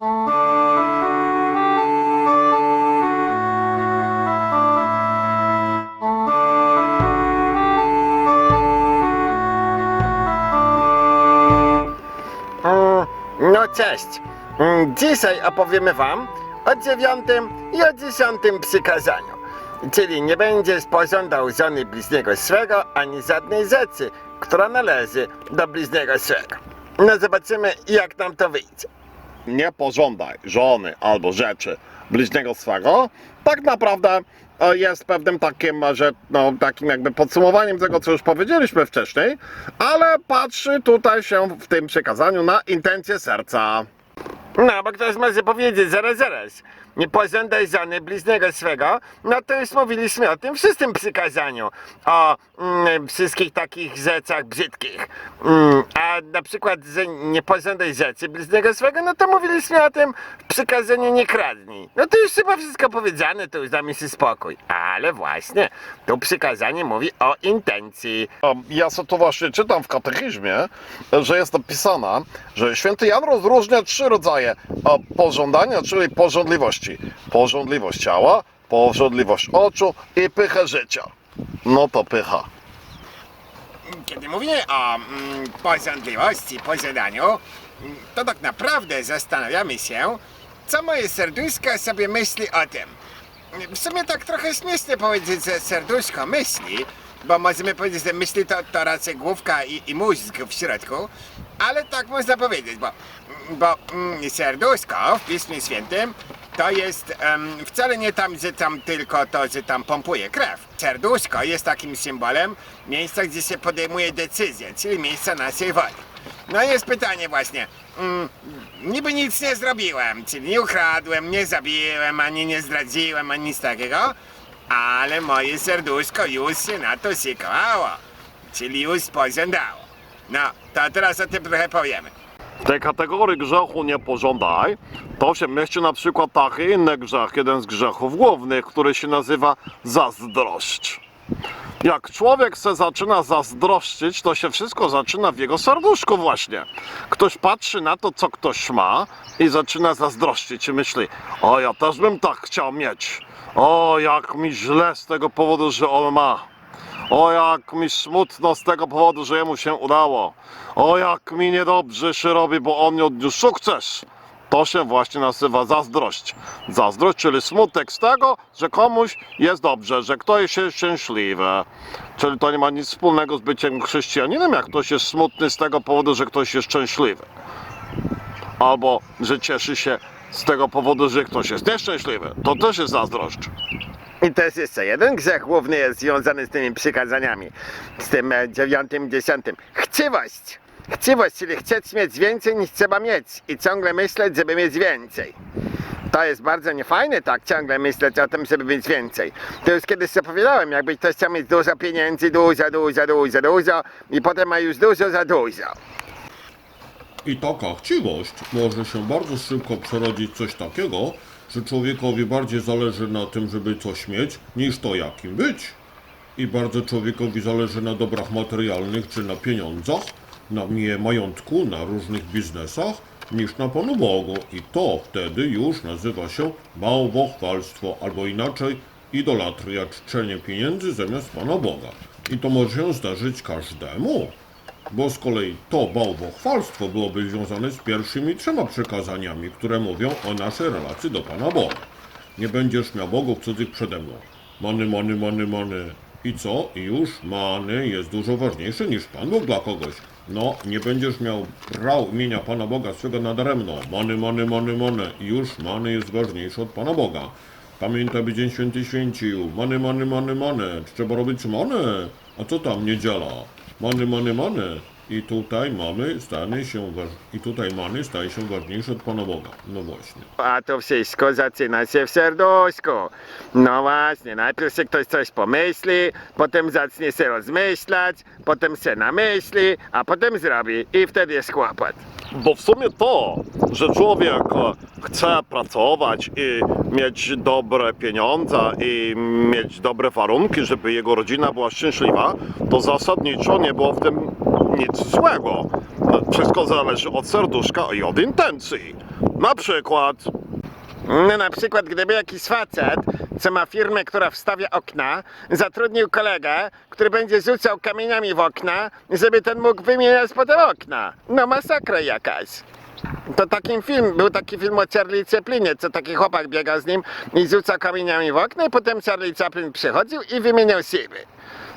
Mm, No cześć. Mm, Dzisiaj opowiemy wam o dziewiątym i o dziesiątym przykazaniu. Czyli nie będziesz pożądał żony bliźniego swego, ani żadnej rzeczy, która należy do bliźniego swego. No zobaczymy, jak nam to wyjdzie. Nie pożądaj żony albo rzeczy bliźniego swego, tak naprawdę e, jest pewnym takim, że no, takim jakby podsumowaniem tego, co już powiedzieliśmy wcześniej, ale patrzy tutaj się w tym przekazaniu na intencje serca. No, bo ktoś może powiedzieć, zaraz, zaraz, nie pożądaj żony bliźniego swego, no to już mówiliśmy o tym w szóstym przykazaniu, o mm, wszystkich takich rzeczach brzydkich. Mm, na przykład, że nie pożądaj rzeczy bliźniego swego, no to mówiliśmy o tym w przykazaniu nie kradnij. No to już chyba wszystko powiedziane, to już damy się spokój. Ale właśnie, tu przykazanie mówi o intencji. Ja sobie tu właśnie czytam w katechizmie, że jest napisane, że święty Jan rozróżnia trzy rodzaje pożądania, czyli pożądliwości. Pożądliwość ciała, pożądliwość oczu i pychę życia. No to pycha. Kiedy mówimy o mm, pożądliwości, pożądaniu, mm, to tak naprawdę zastanawiamy się, co moje serduszko sobie myśli o tym. W sumie tak trochę śmiesznie powiedzieć, że serduszko myśli, bo możemy powiedzieć, że myśli to, to raczej główka i, i mózg w środku, ale tak można powiedzieć, bo, bo mm, serduszko w Piśmie Świętym to jest wcale nie tam, że tam tylko to, że tam pompuje krew. Serduszko jest takim symbolem miejsca, gdzie się podejmuje decyzje, czyli miejsca naszej woli. No i jest pytanie właśnie, mm, niby nic nie zrobiłem, czyli nie ukradłem, nie zabiłem, ani nie zdradziłem, ani nic takiego, ale moje serduszko już się na to sikowało, czyli już pożądało. No, to teraz o tym trochę powiemy. Tej kategorii grzechu nie pożądaj, to się mieści na przykład taki inny grzech, jeden z grzechów głównych, który się nazywa zazdrość. Jak człowiek se zaczyna zazdrościć, to się wszystko zaczyna w jego serduszku właśnie. Ktoś patrzy na to, co ktoś ma i zaczyna zazdrościć i myśli, o ja też bym tak chciał mieć. O jak mi źle z tego powodu, że on ma. O jak mi smutno z tego powodu, że jemu się udało. O jak mi niedobrze się robi, bo on nie odniósł sukces. To się właśnie nazywa zazdrość. Zazdrość, czyli smutek z tego, że komuś jest dobrze, że ktoś jest szczęśliwy. Czyli to nie ma nic wspólnego z byciem chrześcijaninem, jak ktoś jest smutny z tego powodu, że ktoś jest szczęśliwy. Albo, że cieszy się z tego powodu, że ktoś jest nieszczęśliwy. To też jest zazdrość. I to jest jeszcze jeden grzech główny jest związany z tymi przykazaniami, z tym e, dziewiątym, dziesiątym. Chciwość. Chciwość, czyli chcieć mieć więcej niż trzeba mieć i ciągle myśleć, żeby mieć więcej. To jest bardzo niefajne tak ciągle myśleć o tym, żeby mieć więcej. To już kiedyś opowiadałem, jakby ktoś chciał mieć dużo pieniędzy, dużo, dużo, dużo, dużo i potem ma już dużo za dużo. I taka chciwość może się bardzo szybko przerodzić w coś takiego, że człowiekowi bardziej zależy na tym, żeby coś mieć, niż to jakim być. I bardzo człowiekowi zależy na dobrach materialnych czy na pieniądzach, na mnie majątku, na różnych biznesach, niż na Panu Bogu. I to wtedy już nazywa się bałwochwalstwo, albo inaczej idolatria, czczenie pieniędzy zamiast Pana Boga. I to może się zdarzyć każdemu. Bo z kolei to bałwochwalstwo byłoby związane z pierwszymi trzema przekazaniami, które mówią o naszej relacji do Pana Boga. Nie będziesz miał bogów cudzych przede mną. Many, many, many, many. I co? I już many jest dużo ważniejszy niż Pan Bóg dla kogoś. No, nie będziesz miał brał imienia Pana Boga swego nadaremno. Many, many, many, many. I już many jest ważniejszy od Pana Boga. Pamiętaj, by Dzień Święty święcił. Many, many, many, many. Trzeba robić many? A co tam niedziela? Many, many, many. I tutaj mamy stanie się. I tutaj many staje się ważniejsze od Pana Boga. No właśnie. A to wszystko zaczyna się w serduszku. No właśnie, najpierw się ktoś coś pomyśli, potem zacznie się rozmyślać, potem się namyśli, a potem zrobi i wtedy jest kłopot. Bo w sumie to, że człowiek e, chce pracować i mieć dobre pieniądze i mieć dobre warunki, żeby jego rodzina była szczęśliwa, to zasadniczo nie było w tym nic złego. No, Wszystko zależy od serduszka i od intencji. Na przykład. No na przykład gdyby jakiś facet, co ma firmę, która wstawia okna, zatrudnił kolegę, który będzie rzucał kamieniami w okna, żeby ten mógł wymieniać potem okna. No masakra jakaś. To takim film, był taki film o Charlie Chaplinie, co taki chłopak biega z nim i rzuca kamieniami w okna i potem Charlie Chaplin przychodził i wymieniał siebie.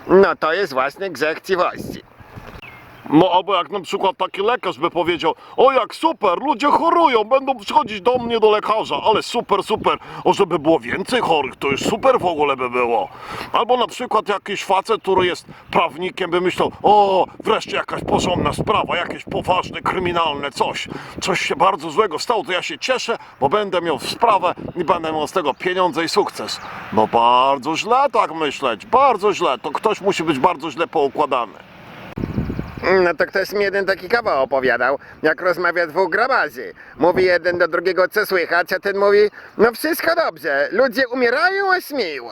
No to jest właśnie grzech chciwości. No albo jak na przykład taki lekarz by powiedział, o jak super, ludzie chorują, będą przychodzić do mnie do lekarza, ale super, super, o żeby było więcej chorych, to już super w ogóle by było. Albo na przykład jakiś facet, który jest prawnikiem, by myślał, o wreszcie jakaś porządna sprawa, jakieś poważne, kryminalne coś, coś się bardzo złego stało, to ja się cieszę, bo będę miał sprawę i będę miał z tego pieniądze i sukces. No bardzo źle tak myśleć, bardzo źle, to ktoś musi być bardzo źle poukładany. No to ktoś mi jeden taki kawał opowiadał, jak rozmawia dwóch grabarzy. Mówi jeden do drugiego, co słychać, a ten mówi, no wszystko dobrze, ludzie umierają, a śmieją.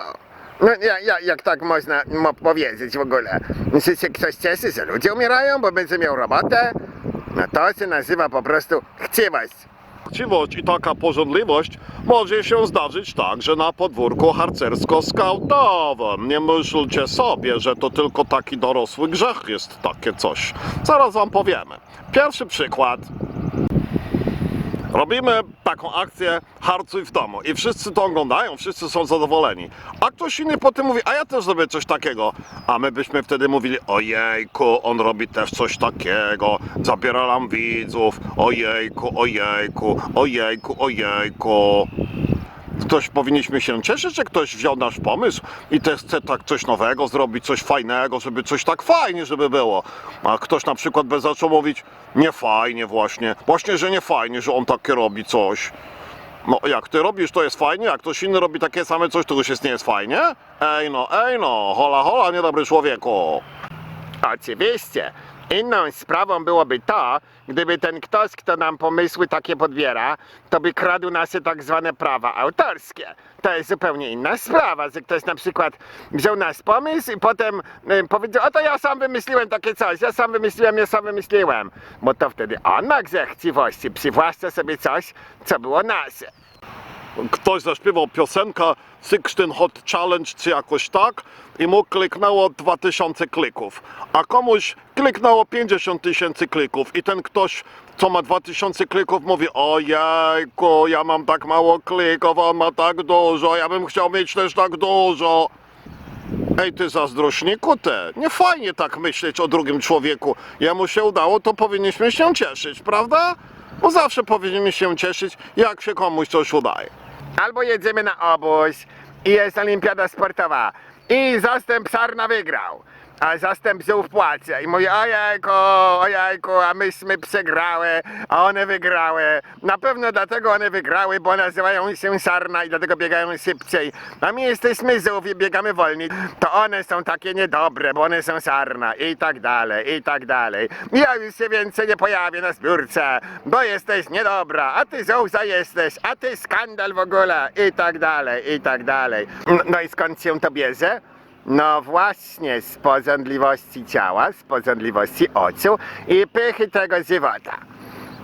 No ja, ja, jak tak można mo- powiedzieć w ogóle? Czy się ktoś cieszy, że ludzie umierają, bo będzie miał robotę? No to się nazywa po prostu chciwość. I taka porządliwość może się zdarzyć także na podwórku harcersko-skautowym. Nie myślcie sobie, że to tylko taki dorosły grzech jest takie coś. Zaraz wam powiemy. Pierwszy przykład. Robimy taką akcję harcuj w domu i wszyscy to oglądają, wszyscy są zadowoleni. A ktoś inny potem mówi, a ja też zrobię coś takiego. A my byśmy wtedy mówili, ojejku, on robi też coś takiego, zabiera nam widzów, ojejku, ojejku, ojejku, ojejku. Ktoś powinniśmy się cieszyć, że ktoś wziął nasz pomysł i też chce tak coś nowego zrobić, coś fajnego, żeby coś tak fajnie, żeby było. A ktoś na przykład by zaczął mówić, nie fajnie właśnie, właśnie, że nie fajnie, że on takie robi coś. No jak ty robisz, to jest fajnie, jak ktoś inny robi takie same coś, to już jest nie jest fajnie? Ej no, ej no, hola hola, niedobry człowieku. Oczywiście. Inną sprawą byłoby to, gdyby ten ktoś, kto nam pomysły takie podbiera, to by kradł nasze tak zwane prawa autorskie. To jest zupełnie inna sprawa, że ktoś na przykład wziął nasz pomysł i potem y, powiedział, oto ja sam wymyśliłem takie coś, ja sam wymyśliłem, ja sam wymyśliłem. Bo to wtedy on ma grzech chciwości, przywłaszcza sobie coś, co było nasze. Ktoś zaśpiewał piosenkę Sixteen Hot Challenge czy jakoś tak i mu kliknęło 2000 klików, a komuś kliknęło 50 tysięcy klików i ten ktoś, co ma 2000 klików mówi ojejku, ja mam tak mało klików, on ma tak dużo, ja bym chciał mieć też tak dużo. Ej ty zazdrośniku te, nie fajnie tak myśleć o drugim człowieku. Jemu się udało, to powinniśmy się cieszyć, prawda? Bo zawsze powinniśmy się cieszyć, jak się komuś coś udaje. Albo jedziemy na obóz i jest olimpiada sportowa i zastęp Sarna wygrał. A zastęp Żółw płacze i mówi ojejku, ojejku, a myśmy przegrały, a one wygrały. Na pewno dlatego one wygrały, bo nazywają się Sarna i dlatego biegają szybciej. A my jesteśmy Żółw i biegamy wolniej. To one są takie niedobre, bo one są Sarna i tak dalej, i tak dalej. Ja już się więcej nie pojawię na zbiórce, bo jesteś niedobra, a ty Żółza jesteś, a ty skandal w ogóle, i tak dalej, i tak dalej. No i skąd się to bierze? No właśnie, z porządliwości ciała, z porządliwości oczu i pychy tego żywota.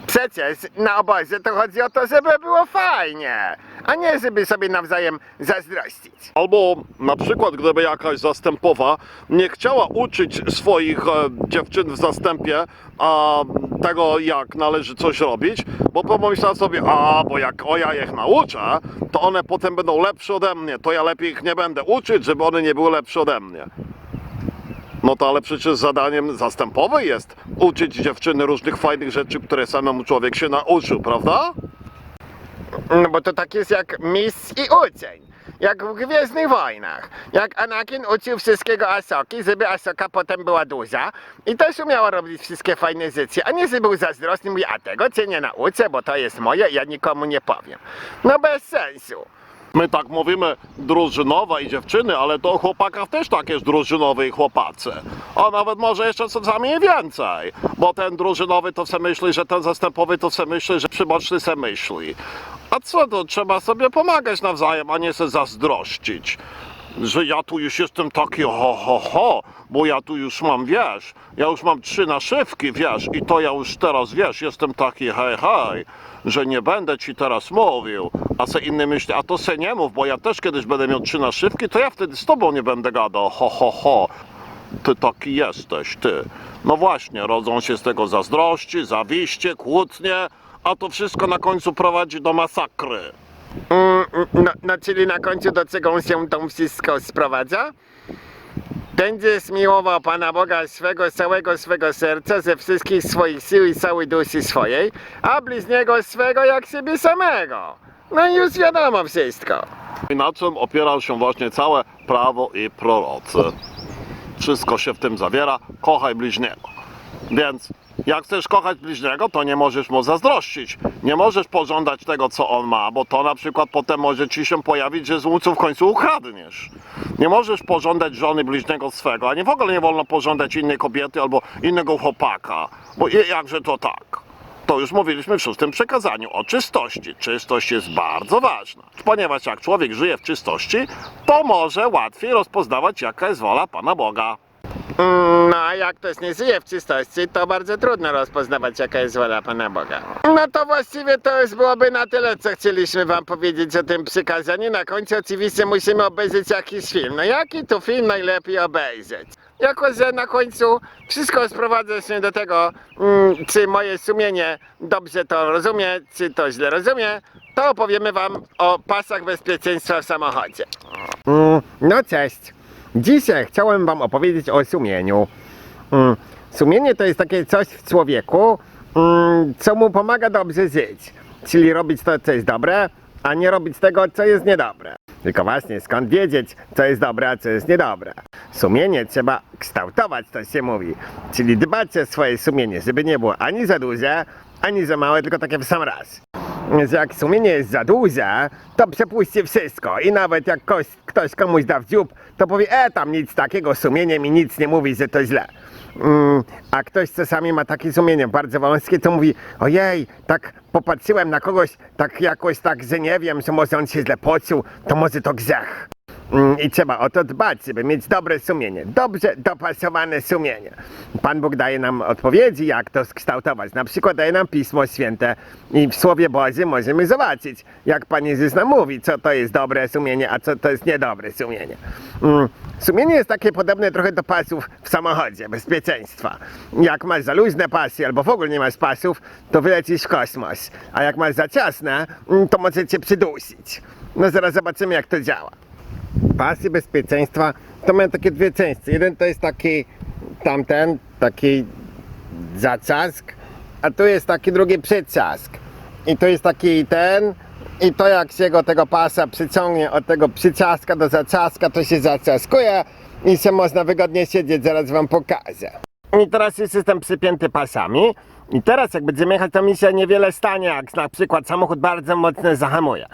Przecież na obozie to chodzi o to, żeby było fajnie, a nie żeby sobie nawzajem zazdrościć. Albo na przykład, gdyby jakaś zastępowa nie chciała uczyć swoich e, dziewczyn w zastępie a, tego, jak należy coś robić, bo pomyślała sobie, a bo jak o ja ich nauczę, to one potem będą lepsze ode mnie, to ja lepiej ich nie będę uczyć, żeby one nie były lepsze ode mnie. No to ale przecież zadaniem zastępowej jest uczyć dziewczyny różnych fajnych rzeczy, które samemu człowiek się nauczył, prawda? No bo to tak jest jak mistrz i uczeń. Jak w Gwiezdnych Wojnach. Jak Anakin uczył wszystkiego Asoki, żeby Asoka potem była duża i też umiała robić wszystkie fajne rzeczy, a nie żeby był zazdrosny i mówi, a tego cię nie nauczę, bo to jest moje ja nikomu nie powiem. No bez sensu. My tak mówimy drużynowe i dziewczyny, ale to u chłopakach też tak jest drużynowy i chłopacy. A nawet może jeszcze czasami więcej. Bo ten drużynowy to se myśli, że ten zastępowy to se myśli, że przyboczny se myśli. A co to? Trzeba sobie pomagać nawzajem, a nie se zazdrościć. Że ja tu już jestem taki ho, ho, ho, bo ja tu już mam, wiesz, ja już mam trzy naszywki, wiesz, i to ja już teraz, wiesz, jestem taki hej, hej, że nie będę ci teraz mówił, a se inny myśli, a to se nie mów, bo ja też kiedyś będę miał trzy naszywki, to ja wtedy z tobą nie będę gadał, ho, ho, ho. Ty taki jesteś, ty. No właśnie, rodzą się z tego zazdrości, zawiście, kłótnie, a to wszystko na końcu prowadzi do masakry. No, no, czyli na końcu do czego się to wszystko sprowadza? Będziesz miłował Pana Boga swego całego swego serca, ze wszystkich swoich sił i całej duszy swojej, a bliźniego swego jak siebie samego. No i już wiadomo wszystko. I na czym opierał się właśnie całe prawo i prorocy. Wszystko się w tym zawiera, kochaj bliźniego. Więc jak chcesz kochać bliźniego, to nie możesz mu zazdrościć. Nie możesz pożądać tego, co on ma, bo to na przykład potem może ci się pojawić, że z łucu w końcu ukradniesz. Nie możesz pożądać żony bliźniego swego, a nie w ogóle nie wolno pożądać innej kobiety albo innego chłopaka. Bo jakże to tak? To już mówiliśmy w szóstym przekazaniu o czystości. Czystość jest bardzo ważna, ponieważ jak człowiek żyje w czystości, to może łatwiej rozpoznawać, jaka jest wola Pana Boga. Mm, No a jak ktoś nie żyje w czystości, to bardzo trudno rozpoznawać jaka jest wola Pana Boga. No to właściwie to już byłoby na tyle, co chcieliśmy wam powiedzieć o tym przykazaniu. Na końcu oczywiście musimy obejrzeć jakiś film. No jaki to film najlepiej obejrzeć? Jako, że na końcu wszystko sprowadza się do tego, mm, czy moje sumienie dobrze to rozumie, czy to źle rozumie, to opowiemy wam o pasach bezpieczeństwa w samochodzie. no cześć. Dzisiaj chciałem wam opowiedzieć o sumieniu. Mm, Sumienie to jest takie coś w człowieku, mm, co mu pomaga dobrze żyć. Czyli robić to, co jest dobre, a nie robić tego, co jest niedobre. Tylko właśnie skąd wiedzieć, co jest dobre, a co jest niedobre? Sumienie trzeba kształtować, to się mówi. Czyli dbać o swoje sumienie, żeby nie było ani za duże, ani za małe, tylko takie w sam raz. Jak sumienie jest za duże, to przepuści wszystko. I nawet jak ktoś, ktoś komuś da w dziób, to powie, e, tam nic takiego, sumienie mi nic nie mówi, że to źle. Mm, a ktoś czasami ma takie sumienie bardzo wąskie, to mówi, ojej, tak popatrzyłem na kogoś, tak jakoś tak, że nie wiem, że może on się źle poczuł, to może to grzech. Mm, I trzeba o to dbać, żeby mieć dobre sumienie, dobrze dopasowane sumienie. Pan Bóg daje nam odpowiedzi, jak to skształtować. Na przykład daje nam Pismo Święte i w Słowie Bożym możemy zobaczyć, jak Pan Jezus nam mówi, co to jest dobre sumienie, a co to jest niedobre sumienie. Mm, Sumienie jest takie podobne trochę do pasów w samochodzie, bezpieczeństwa. Jak masz za luźne pasy albo w ogóle nie masz pasów, to wylecisz w kosmos. A jak masz za ciasne, mm, to może cię przydusić. No zaraz zobaczymy, jak to działa pasy bezpieczeństwa to mają takie dwie części. Jeden to jest taki tamten, taki zaczask, a tu jest taki drugi przycisk. I tu jest taki ten i to jak się go tego pasa przyciągnie od tego przyciaska do zaczaska, to się zaczaskuje i się można wygodnie siedzieć, zaraz wam pokażę. I teraz jest system przypięty pasami. I teraz jak będziemy jechać, to mi się niewiele stanie, jak na przykład samochód bardzo mocno zahamuje.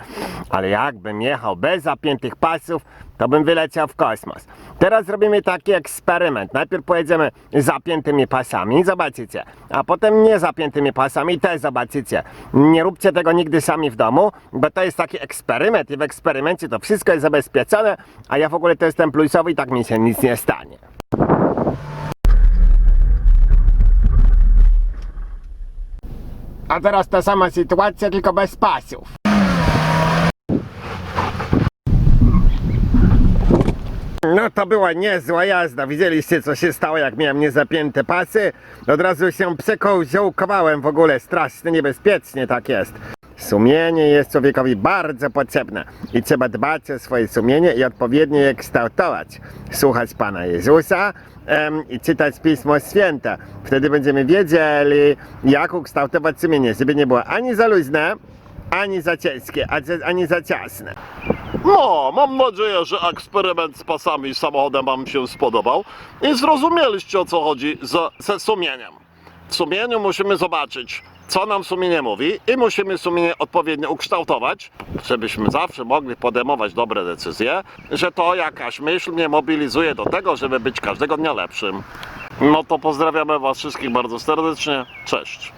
Ale jakbym jechał bez zapiętych pasów, to bym wyleciał w kosmos. Teraz robimy taki eksperyment. Najpierw pojedziemy zapiętymi pasami, zobaczycie. A potem nie zapiętymi pasami, też zobaczycie. Nie róbcie tego nigdy sami w domu, bo to jest taki eksperyment i w eksperymencie to wszystko jest zabezpieczone, a ja w ogóle to jestem plusowy i tak mi się nic nie stanie. A teraz ta sama sytuacja, tylko bez pasów. No to była niezła jazda. Widzieliście co się stało jak miałem niezapięte pasy? Od razu się przekołziołkowałem w ogóle. Strasznie niebezpiecznie tak jest. Sumienie jest człowiekowi bardzo potrzebne i trzeba dbać o swoje sumienie i odpowiednio je kształtować. Słuchać Pana Jezusa i czytać Pismo Święte. Wtedy będziemy wiedzieli, jak ukształtować sumienie, żeby nie było ani za luźne, ani za ciężkie, ani- za ciasne. No, mam nadzieję, że eksperyment z pasami i samochodem Wam się spodobał i zrozumieliście o co chodzi ze, ze sumieniem. W sumieniu musimy zobaczyć, co nam sumienie mówi i musimy sumienie odpowiednio ukształtować, żebyśmy zawsze mogli podejmować dobre decyzje, że to jakaś myśl mnie mobilizuje do tego, żeby być każdego dnia lepszym. No to pozdrawiamy Was wszystkich bardzo serdecznie. Cześć.